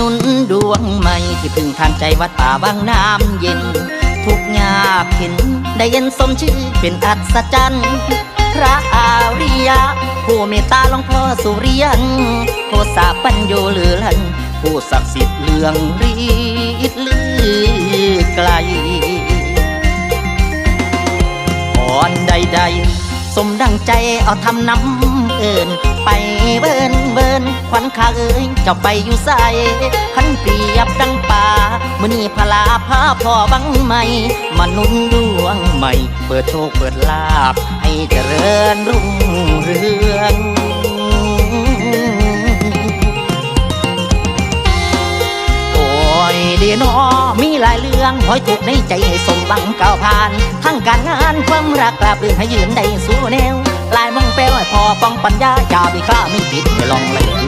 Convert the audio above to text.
นุนดวงใหม่ที่พึ่งทางใจวัดป่าบางน้ำเย็น ทุกยากเห็นได้เย็นสมชื่อเป็นอัศจรรย์พระอาริยะ ผู้เมตตาหลวงพ่อสุริยันโคสาปัญโยเหลือลัน ผู้ศักดิ์สิทธิ์เลืองรีดลือไกลอ่อนใดๆ สมดังใจเอาทำน้ำเอินไปเบินเบินขวัญข้า เอ้ยเจ้าไปอยู่ใส่ขันเปรียบดังป่ามือนี้พลาพาพ่อบังใหม่มาหนุนดวงใหม่ เปิดโชคเปิดลาบ ให้เจริญรุ่งเรืองโอยเดียนอมีหลายเรื่องคอยถูกในใจให้สมบังก้าวผ่าน ทั้งการงานความรักกราบเรื่องให้ยืนได้สู้แนว ลายมองแปลวให้พอป้องปัญญาอย่าไปข้าไม่ผิดอย่าลองไหลคือน้ำ